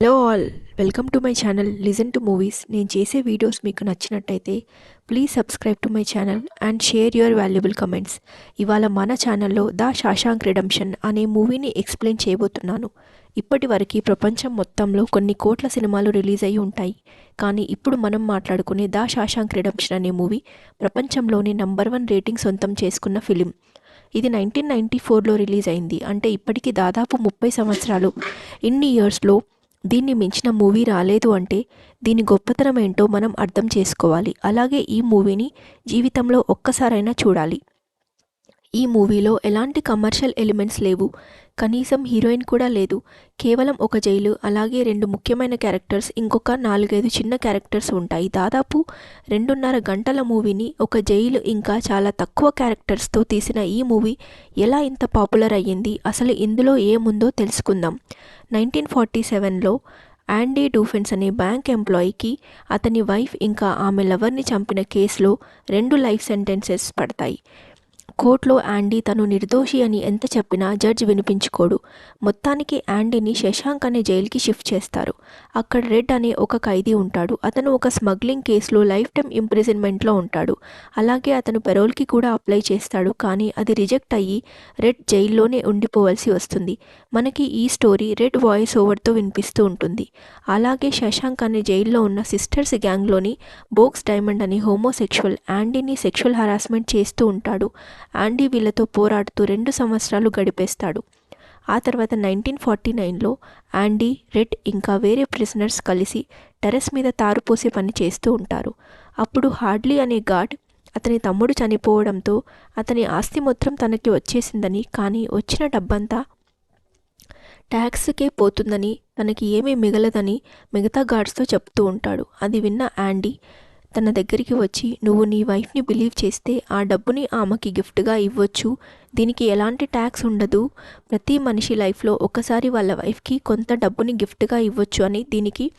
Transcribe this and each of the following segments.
Hello all welcome to my channel listen to movies నేను చేసే videos మీకు నచ్చినట్టయితే please subscribe to my channel and share your valuable comments ఇవాళ మన ఛానల్లో ద శాశాంక్ రిడమ్షన్ అనే మూవీని ఎక్స్ప్లెయిన్ చేయబోతున్నాను. ఇప్పటి వరకు ప్రపంచం మొత్తంలో కొన్ని కోట్ల సినిమాలు రిలీజ్ అయి ఉంటాయి. కానీ ఇప్పుడు మనం మాట్లాడుకునే ద శాశాంక్ రిడమ్షన్ అనే మూవీ ప్రపంచంలోనే నంబర్ వన్ రేటింగ్ సొంతం చేసుకున్న ఫిలిం ఇది నైన్టీన్ నైంటీ ఫోర్లో రిలీజ్ అయింది. అంటే ఇప్పటికి దాదాపు ముప్పై సంవత్సరాలు. ఇన్ని ఇయర్స్లో దీన్ని మించిన మూవీ రాలేదు అంటే దీని గొప్పతనం ఏంటో మనం అర్థం చేసుకోవాలి. అలాగే ఈ మూవీని జీవితంలో ఒక్కసారైనా చూడాలి. ఈ మూవీలో ఎలాంటి కమర్షియల్ ఎలిమెంట్స్ లేవు. కనీసం హీరోయిన్ కూడా లేదు. కేవలం ఒక జైలు అలాగే రెండు ముఖ్యమైన క్యారెక్టర్స్ ఇంకొక నాలుగైదు చిన్న క్యారెక్టర్స్ ఉంటాయి. దాదాపు రెండున్నర గంటల మూవీని ఒక జైలు ఇంకా చాలా తక్కువ క్యారెక్టర్స్తో తీసిన ఈ మూవీ ఎలా ఇంత పాపులర్ అయ్యింది? అసలు ఇందులో ఏముందో తెలుసుకుందాం. నైన్టీన్ ఫార్టీ సెవెన్లో యాండీ డూఫెన్స్ అనే బ్యాంక్ ఎంప్లాయీకి అతని వైఫ్ ఇంకా ఆమె లవర్ని చంపిన కేసులో రెండు లైఫ్ సెంటెన్సెస్ పడతాయి. కోర్టులో యాండీ తను నిర్దోషి అని ఎంత చెప్పినా జడ్జ్ వినిపించుకోడు. మొత్తానికి యాండీని శశాంక్ అనే జైలుకి షిఫ్ట్ చేస్తారు. అక్కడ రెడ్ అనే ఒక ఖైదీ ఉంటాడు. అతను ఒక స్మగ్లింగ్ కేసులో లైఫ్ టైం ఇంప్రిజన్మెంట్లో ఉంటాడు. అలాగే అతను పెరోల్కి కూడా అప్లై చేస్తాడు. కానీ అది రిజెక్ట్ అయ్యి రెడ్ జైల్లోనే ఉండిపోవాల్సి వస్తుంది. మనకి ఈ స్టోరీ రెడ్ వాయిస్ ఓవర్తో వినిపిస్తూ ఉంటుంది. అలాగే శశాంక్ అనే జైల్లో ఉన్న సిస్టర్స్ గ్యాంగ్లోని బోక్స్ డైమండ్ అనే హోమోసెక్షువల్ యాండీని సెక్షువల్ హరాస్మెంట్ చేస్తూ ఉంటాడు. యాండీ వీళ్ళతో పోరాడుతూ రెండు సంవత్సరాలు గడిపేస్తాడు. ఆ తర్వాత నైన్టీన్ ఫార్టీ నైన్లో యాండీ రెడ్ ఇంకా వేరే ప్రిజనర్స్ కలిసి టెరెస్ మీద తారుపోసే పని చేస్తూ ఉంటారు. అప్పుడు హార్డ్లీ అనే గాడ్ అతని తమ్ముడు చనిపోవడంతో అతని ఆస్తి మొత్తం తనకి వచ్చేసిందని కానీ వచ్చిన డబ్బంతా ట్యాక్స్కే పోతుందని తనకి ఏమీ మిగలదని మిగతా గార్డ్స్తో చెప్తూ ఉంటాడు. అది విన్న యాండీ తన దగ్గరికి వచ్చి నువ్వు నీ వైఫ్ని బిలీవ్ చేస్తే ఆ డబ్బుని ఆమెకి గిఫ్ట్గా ఇవ్వచ్చు. దీనికి ఎలాంటి ట్యాక్స్ ఉండదు. ప్రతి మనిషి లైఫ్లో ఒకసారి వాళ్ళ వైఫ్కి కొంత డబ్బుని గిఫ్ట్గా ఇవ్వచ్చు అని దీనికి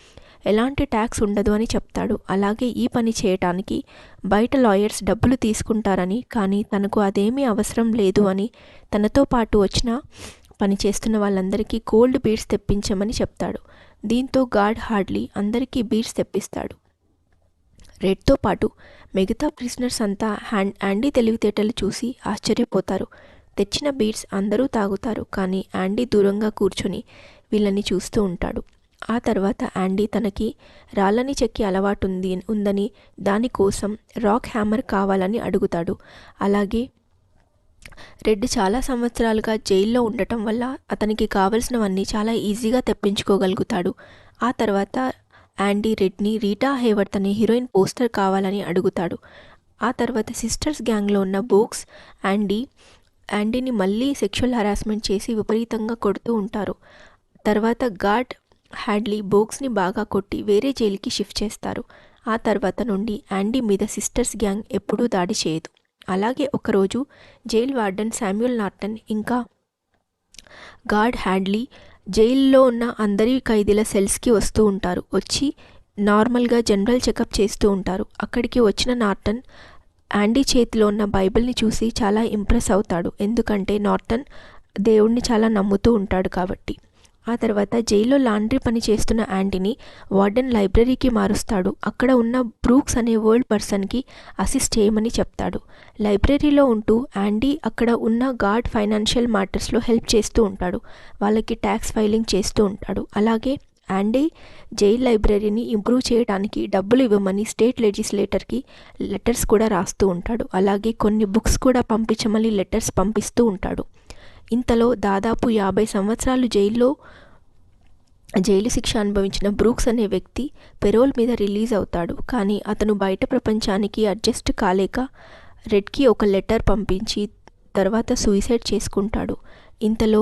ఎలాంటి ట్యాక్స్ ఉండదు అని చెప్తాడు. అలాగే ఈ పని చేయటానికి బయట లాయర్స్ డబ్బులు తీసుకుంటారని కానీ తనకు అదేమీ అవసరం లేదు అని తనతో పాటు వచ్చిన పని చేస్తున్న వాళ్ళందరికీ కోల్డ్ బీడ్స్ తెప్పించమని చెప్తాడు. దీంతో గాడ్ హార్డ్లీ అందరికీ బీడ్స్ తెప్పిస్తాడు. రెడ్తో పాటు మిగతా ప్రిజనర్స్ అంతా హ్యాండ్ యాండీ తెలివితేటలు చూసి ఆశ్చర్యపోతారు. తెచ్చిన బీట్స్ అందరూ తాగుతారు కానీ యాండీ దూరంగా కూర్చొని వీళ్ళని చూస్తూ ఉంటాడు. ఆ తర్వాత యాండీ తనకి రాళ్ళని చెక్కి అలవాటు ఉంది ఉందని దానికోసం రాక్ హ్యామర్ కావాలని అడుగుతాడు. అలాగే రెడ్ చాలా సంవత్సరాలుగా జైల్లో ఉండటం వల్ల అతనికి కావలసినవన్నీ చాలా ఈజీగా తెప్పించుకోగలుగుతాడు. ఆ తర్వాత యాండీ రెడ్ని రీటా హేవర్త్ అనే హీరోయిన్ పోస్టర్ కావాలని అడుగుతాడు. ఆ తర్వాత సిస్టర్స్ గ్యాంగ్లో ఉన్న బోక్స్ యాండీ యాండీని మళ్ళీ సెక్షువల్ హరాస్మెంట్ చేసి విపరీతంగా కొడుతూ ఉంటారు. తర్వాత గాడ్ హ్యాడ్లీ బోక్స్ని బాగా కొట్టి వేరే జైలుకి షిఫ్ట్ చేస్తారు. ఆ తర్వాత నుండి యాండీ మీద సిస్టర్స్ గ్యాంగ్ ఎప్పుడూ దాడి చేయదు. అలాగే ఒకరోజు జైల్ వార్డెన్ శామ్యుల్ నార్టన్ ఇంకా గాడ్ హ్యాడ్లీ జైల్లో ఉన్న అందరి ఖైదీల సెల్స్కి వస్తూ ఉంటారు. వచ్చి నార్మల్గా జనరల్ చెకప్ చేస్తూ ఉంటారు. అక్కడికి వచ్చిన నార్టన్ యాండీ చేతిలో ఉన్న బైబిల్ని చూసి చాలా ఇంప్రెస్ అవుతాడు. ఎందుకంటే నార్టన్ దేవుణ్ణి చాలా నమ్ముతూ ఉంటాడు కాబట్టి. ఆ తర్వాత జైల్లో లాండ్రీ పని చేస్తున్న యాంటీని వార్డెన్ లైబ్రరీకి మారుస్తాడు. అక్కడ ఉన్న బ్రూక్స్ అనే వరల్డ్ పర్సన్కి అసిస్ట్ చేయమని చెప్తాడు. లైబ్రరీలో ఉంటూ యాండీ అక్కడ ఉన్న గార్డ్ ఫైనాన్షియల్ మ్యాటర్స్లో హెల్ప్ చేస్తూ ఉంటాడు. వాళ్ళకి ట్యాక్స్ ఫైలింగ్ చేస్తూ ఉంటాడు. అలాగే యాండీ జైల్ లైబ్రరీని ఇంప్రూవ్ చేయడానికి డబ్బులు ఇవ్వమని స్టేట్ లెజిస్లేటర్కి లెటర్స్ కూడా రాస్తూ ఉంటాడు. అలాగే కొన్ని బుక్స్ కూడా పంపించమని లెటర్స్ పంపిస్తూ ఉంటాడు. ఇంతలో దాదాపు యాభై సంవత్సరాలు జైల్లో జైలు శిక్ష అనుభవించిన బ్రూక్స్ అనే వ్యక్తి పెరోల్ మీద రిలీజ్ అవుతాడు. కానీ అతను బయట ప్రపంచానికి అడ్జస్ట్ కాలేక రెడ్కి ఒక లెటర్ పంపించి తర్వాత సూసైడ్ చేసుకుంటాడు. ఇంతలో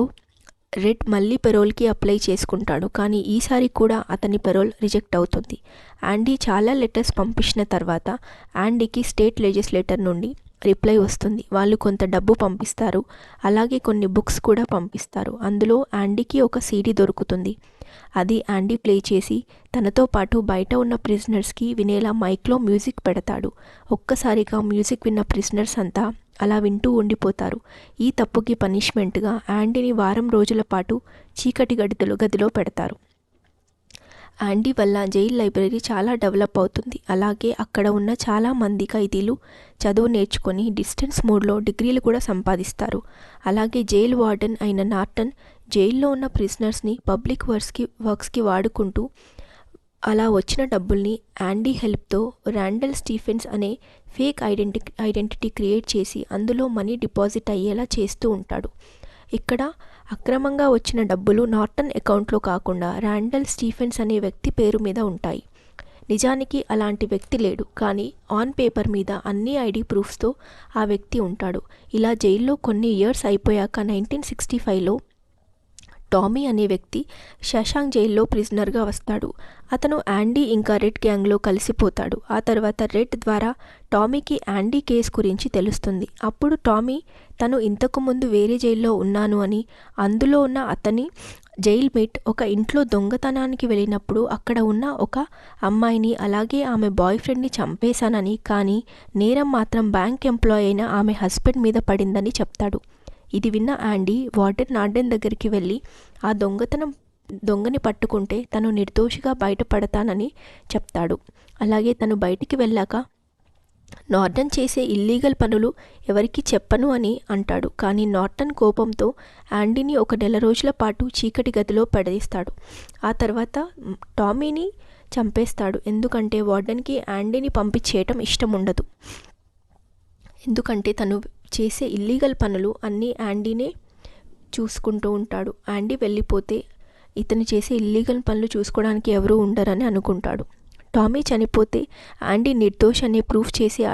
రెడ్ మళ్ళీ పెరోల్కి అప్లై చేసుకుంటాడు. కానీ ఈసారి కూడా అతని పెరోల్ రిజెక్ట్ అవుతుంది. యాండీ చాలా లెటర్స్ పంపించిన తర్వాత యాండీకి స్టేట్ లెజిస్లేటర్ నుండి రిప్లై వస్తుంది. వాళ్ళు కొంత డబ్బు పంపిస్తారు. అలాగే కొన్ని బుక్స్ కూడా పంపిస్తారు. అందులో యాండీకి ఒక సీడీ దొరుకుతుంది. అది యాండీ ప్లే చేసి తనతో పాటు బయట ఉన్న ప్రిజనర్స్కి వినేలా మైక్లో మ్యూజిక్ పెడతాడు. ఒక్కసారిగా మ్యూజిక్ విన్న ప్రిజనర్స్ అంతా అలా వింటూ ఉండిపోతారు. ఈ తప్పుకి పనిష్మెంట్గా యాండీని వారం రోజుల పాటు చీకటి గడితలు గదిలో పెడతారు. యాండీ వల్ల జైల్ లైబ్రరీ చాలా డెవలప్ అవుతుంది. అలాగే అక్కడ ఉన్న చాలా మంది ఖైదీలు చదువు నేర్చుకొని డిస్టెన్స్ మోడ్లో డిగ్రీలు కూడా సంపాదిస్తారు. అలాగే జైల్ వార్డెన్ అయిన నార్టన్ జైల్లో ఉన్న ప్రిజనర్స్ని పబ్లిక్ వర్క్స్కి వర్క్స్కి వాడుకుంటూ అలా వచ్చిన డబ్బుల్ని యాండీ హెల్ప్తో ర్యాండల్ స్టీఫెన్స్ అనే ఫేక్ ఐడెంటి ఐడెంటిటీ క్రియేట్ చేసి అందులో మనీ డిపాజిట్ అయ్యేలా చేస్తూ ఉంటాడు. ఇక్కడ అక్రమంగా వచ్చిన డబ్బులు నార్టన్ అకౌంట్లో కాకుండా ర్యాండల్ స్టీఫెన్స్ అనే వ్యక్తి పేరు మీద ఉంటాయి. నిజానికి అలాంటి వ్యక్తి లేడు. కానీ ఆన్ పేపర్ మీద అన్ని ఐడి ప్రూఫ్స్తో ఆ వ్యక్తి ఉంటాడు. ఇలా జైల్లో కొన్ని ఇయర్స్ అయిపోయాక నైన్టీన్ సిక్స్టీ ఫైవ్లో టామీ అనే వ్యక్తి శశాంక్ జైల్లో ప్రిజనర్గా వస్తాడు. అతను యాండీ ఇంకా రెడ్ గ్యాంగ్లో కలిసిపోతాడు. ఆ తర్వాత రెడ్ ద్వారా టామీకి యాండీ కేస్ గురించి తెలుస్తుంది. అప్పుడు టామీ తను ఇంతకుముందు వేరే జైల్లో ఉన్నాను అని అందులో ఉన్న అతని జైల్ మేట్ ఒక ఇంట్లో దొంగతనానికి వెళ్ళినప్పుడు అక్కడ ఉన్న ఒక అమ్మాయిని అలాగే ఆమె బాయ్ ఫ్రెండ్ని చంపేశానని కానీ నేరం మాత్రం బ్యాంక్ ఎంప్లాయ్ అయిన ఆమె హస్బెండ్ మీద పడిందని చెప్తాడు. ఇది విన్న యాండీ వార్డెన్ నార్డెన్ దగ్గరికి వెళ్ళి ఆ దొంగతనం దొంగని పట్టుకుంటే తను నిర్దోషిగా బయటపడతానని చెప్తాడు. అలాగే తను బయటికి వెళ్ళాక నార్టన్ చేసే ఇల్లీగల్ పనులు ఎవరికి చెప్పను అని అంటాడు. కానీ నార్టన్ కోపంతో యాండీని ఒక నెల రోజుల పాటు చీకటి గదిలో పడేస్తాడు ఆ తర్వాత టామీని చంపేస్తాడు. ఎందుకంటే వార్డెన్కి యాండీని పంపించేయటం ఇష్టం ఉండదు ఎందుకంటే తను చేసే ఇల్లీగల్ పనులు అన్నీ యాండీనే చూసుకుంటూ ఉంటాడు. యాండీ వెళ్ళిపోతే ఇతను చేసే ఇల్లీగల్ పనులు చూసుకోవడానికి ఎవరూ ఉండరని అనుకుంటాడు. టామీ చనిపోతే యాండీ నిర్దోష్ అనే ప్రూఫ్ చేసే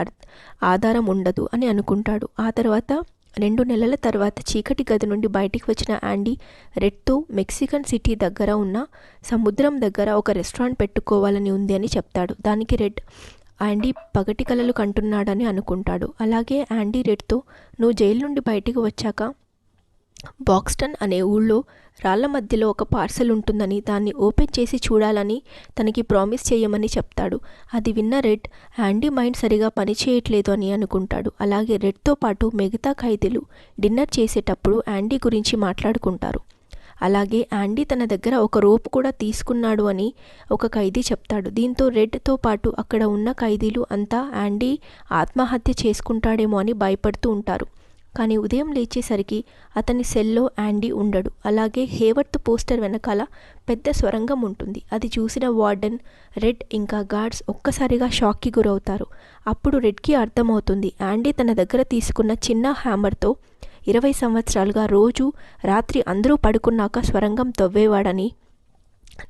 ఆధారం ఉండదు అని అనుకుంటాడు. ఆ తర్వాత రెండు నెలల తర్వాత చీకటి గది నుండి బయటికి వచ్చిన యాండీ రెడ్తో మెక్సికన్ సిటీ దగ్గర ఉన్న సముద్రం దగ్గర ఒక రెస్టారెంట్ పెట్టుకోవాలని ఉంది అని చెప్తాడు. దానికి రెడ్ యాండీ పగటి కలలు కంటున్నాడని అనుకుంటాడు. అలాగే యాండీ రెడ్తో నువ్వు జైలు నుండి బయటికి వచ్చాక బాక్స్టన్ అనే ఊళ్ళో రాళ్ళ మధ్యలో ఒక పార్సల్ ఉంటుందని దాన్ని ఓపెన్ చేసి చూడాలని తనకి ప్రామిస్ చేయమని చెప్తాడు. అది విన్న రెడ్ యాండీ మైండ్ సరిగా పనిచేయట్లేదు అని అనుకుంటాడు. అలాగే రెడ్తో పాటు మిగతా ఖైదీలు డిన్నర్ చేసేటప్పుడు యాండీ గురించి మాట్లాడుకుంటారు. అలాగే యాండీ తన దగ్గర ఒక రోప్ కూడా తీసుకున్నాడు అని ఒక ఖైదీ చెప్తాడు. దీంతో రెడ్తో పాటు అక్కడ ఉన్న ఖైదీలు అంతా యాండీ ఆత్మహత్య చేసుకుంటాడేమో అని భయపడుతూ ఉంటారు. కానీ ఉదయం లేచేసరికి అతని సెల్లో యాండీ ఉండడు. అలాగే హేవర్త్ పోస్టర్ వెనకాల పెద్ద స్వరంగం ఉంటుంది. అది చూసిన వార్డెన్ రెడ్ ఇంకా గార్డ్స్ ఒక్కసారిగా షాక్కి గురవుతారు. అప్పుడు రెడ్కి అర్థమవుతుంది. యాండీ తన దగ్గర తీసుకున్న చిన్న హ్యామర్తో ఇరవై సంవత్సరాలుగా రోజు రాత్రి అందరూ పడుకున్నాక స్వరంగం తవ్వేవాడని.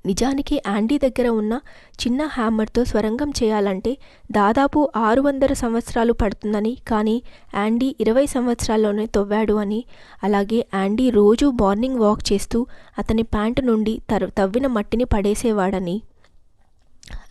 నిజానికి యాండీ దగ్గర ఉన్న చిన్న హ్యామర్తో స్వరంగం చేయాలంటే దాదాపు ఆరు వందల సంవత్సరాలు పడుతుందని కానీ యాండీ ఇరవై సంవత్సరాల్లోనే తవ్వాడు అని. అలాగే యాండీ రోజు మార్నింగ్ వాక్ చేస్తూ అతని ప్యాంటు నుండి తవ్విన మట్టిని పడేసేవాడని.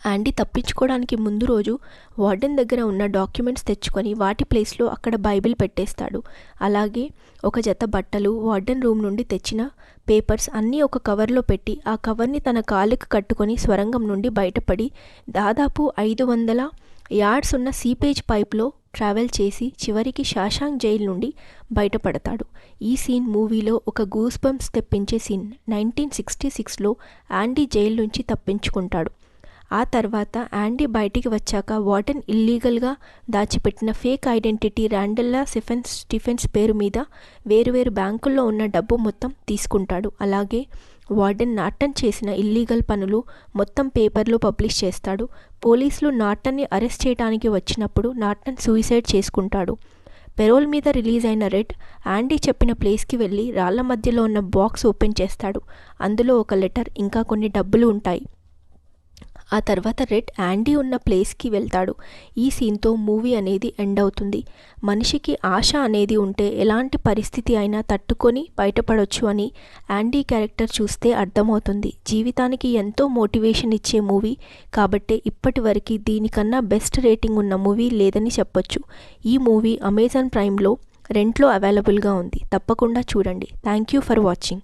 యాండీ తప్పించుకోవడానికి ముందు రోజు వార్డెన్ దగ్గర ఉన్న డాక్యుమెంట్స్ తెచ్చుకొని వాటి ప్లేస్లో అక్కడ బైబిల్ పెట్టేస్తాడు. అలాగే ఒక జత బట్టలు వార్డెన్ రూమ్ నుండి తెచ్చిన పేపర్స్ అన్నీ ఒక కవర్లో పెట్టి ఆ కవర్ని తన కాలుకి కట్టుకొని స్వరంగం నుండి బయటపడి దాదాపు ఐదు వందల యార్డ్స్ ఉన్న సీపేజ్ పైప్లో ట్రావెల్ చేసి చివరికి శాశాంక్ జైల్ నుండి బయటపడతాడు. ఈ సీన్ మూవీలో ఒక గూస్ బంప్స్ తెప్పించే సీన్ నైన్టీన్ సిక్స్టీ సిక్స్లో యాండీ జైలు నుంచి తప్పించుకుంటాడు. ఆ తర్వాత యాండీ బయటికి వచ్చాక వార్డెన్ ఇల్లీగల్గా దాచిపెట్టిన ఫేక్ ఐడెంటిటీ ర్యాండల్లా సిఫెన్స్ స్టిఫెన్స్ పేరు మీద వేరువేరు బ్యాంకుల్లో ఉన్న డబ్బు మొత్తం తీసుకుంటాడు. అలాగే వార్డెన్ నాటన్ చేసిన ఇల్లీగల్ పనులు మొత్తం పేపర్లో పబ్లిష్ చేస్తాడు. పోలీసులు నాటన్ని అరెస్ట్ చేయడానికి వచ్చినప్పుడు నాటన్ సూసైడ్ చేసుకుంటాడు. పెరోల్ మీద రిలీజ్ అయిన రెడ్ యాండీ చెప్పిన ప్లేస్కి వెళ్ళి రాళ్ళ మధ్యలో ఉన్న బాక్స్ ఓపెన్ చేస్తాడు. అందులో ఒక లెటర్ ఇంకా కొన్ని డబ్బులు ఉంటాయి. ఆ తర్వాత రెడ్ యాండీ ఉన్న ప్లేస్కి వెళ్తాడు. ఈ సీన్తో మూవీ అనేది ఎండ్ అవుతుంది. మనిషికి ఆశ అనేది ఉంటే ఎలాంటి పరిస్థితి అయినా తట్టుకొని బయటపడొచ్చు అని యాండీ క్యారెక్టర్ చూస్తే అర్థమవుతుంది. జీవితానికి ఎంతో మోటివేషన్ ఇచ్చే మూవీ కాబట్టి ఇప్పటి వరకు దీనికన్నా బెస్ట్ రేటింగ్ ఉన్న మూవీ లేదని చెప్పొచ్చు. ఈ మూవీ అమెజాన్ ప్రైమ్లో రెంట్లో అవైలబుల్గా ఉంది. తప్పకుండా చూడండి. Thank you for watching.